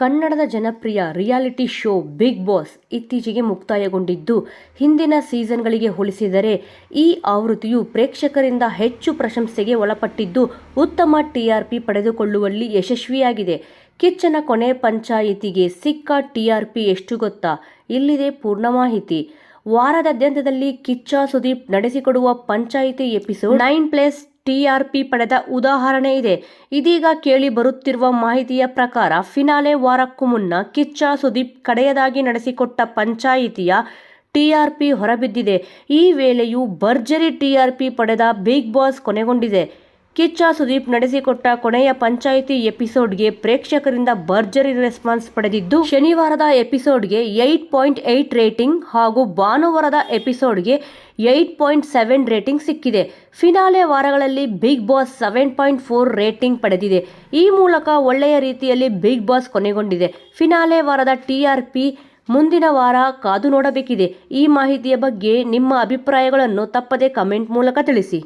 ಕನ್ನಡದ ಜನಪ್ರಿಯ reality show Bigg boss ಇತ್ತೀಚೆಗೆ ಮುಕ್ತಾಯಗೊಂಡಿದ್ದು, ಹಿಂದಿನ ಸೀಸನ್ಗಳಿಗೆ ಹೋಲಿಸಿದರೆ ಈ ಆವೃತ್ತಿಯು ಪ್ರೇಕ್ಷಕರಿಂದ ಹೆಚ್ಚು ಪ್ರಶಂಸೆಗೆ ಒಳಪಟ್ಟಿದ್ದು, ಉತ್ತಮ ಟಿಆರ್ಪಿ ಪಡೆದುಕೊಳ್ಳುವಲ್ಲಿ ಯಶಸ್ವಿಯಾಗಿದೆ. ಕಿಚ್ಚನ ಕೊನೆ ಪಂಚಾಯಿತಿಗೆ ಸಿಕ್ಕ ಟಿಆರ್ಪಿ ಎಷ್ಟು ಗೊತ್ತಾ? ಇಲ್ಲಿದೆ ಪೂರ್ಣ ಮಾಹಿತಿ. ವಾರದಾದ್ಯಂತದಲ್ಲಿ Kichcha Sudeep ನಡೆಸಿಕೊಡುವ Panchayati episode nine plus TRP ಪಡೆದ ಉದಾಹರಣೆ ಇದೆ. ಇದೀಗ ಕೇಳಿ ಬರುತ್ತಿರುವ ಮಾಹಿತಿಯ ಪ್ರಕಾರ ಫಿನಾಲೆ ವಾರಕ್ಕೂ ಮುನ್ನ ಕಿಚ್ಚ ಸುದೀಪ್ ಕಡೆಯದಾಗಿ ನಡೆಸಿಕೊಟ್ಟ ಪಂಚಾಯಿತಿಯ ಟಿಆರ್ಪಿ ಹೊರಬಿದ್ದಿದೆ. ಈ ವೇಳೆಯೂ ಭರ್ಜರಿ ಟಿಆರ್ಪಿ ಪಡೆದ ಬಿಗ್ ಬಾಸ್ ಕೊನೆಗೊಂಡಿದೆ. ಕಿಚ್ಚ ಸುದೀಪ್ ನಡೆಸಿಕೊಟ್ಟ ಕೊನೆಯ ಪಂಚಾಯಿತಿ ಎಪಿಸೋಡ್ಗೆ ಪ್ರೇಕ್ಷಕರಿಂದ ಭರ್ಜರಿ ರೆಸ್ಪಾನ್ಸ್ ಪಡೆದಿದ್ದು, ಶನಿವಾರದ ಎಪಿಸೋಡ್ಗೆ ಏಟ್ ಪಾಯಿಂಟ್ ಏಟ್ ರೇಟಿಂಗ್ ಹಾಗೂ ಭಾನುವಾರದ ಎಪಿಸೋಡ್ಗೆ ಏಟ್ ಪಾಯಿಂಟ್ ಸೆವೆನ್ ರೇಟಿಂಗ್ ಸಿಕ್ಕಿದೆ. ಫಿನಾಲೆ ವಾರಗಳಲ್ಲಿ Big Boss seven point four rating ಪಡೆದಿದೆ. ಈ ಮೂಲಕ ಒಳ್ಳೆಯ ರೀತಿಯಲ್ಲಿ ಬಿಗ್ ಬಾಸ್ ಕೊನೆಗೊಂಡಿದೆ. ಫಿನಾಲೆ ವಾರದ ಟಿಆರ್ಪಿ ಮುಂದಿನ ವಾರ ಕಾದು ನೋಡಬೇಕಿದೆ. ಈ ಮಾಹಿತಿಯ ಬಗ್ಗೆ ನಿಮ್ಮ ಅಭಿಪ್ರಾಯಗಳನ್ನು ತಪ್ಪದೆ ಕಮೆಂಟ್ ಮೂಲಕ ತಿಳಿಸಿ.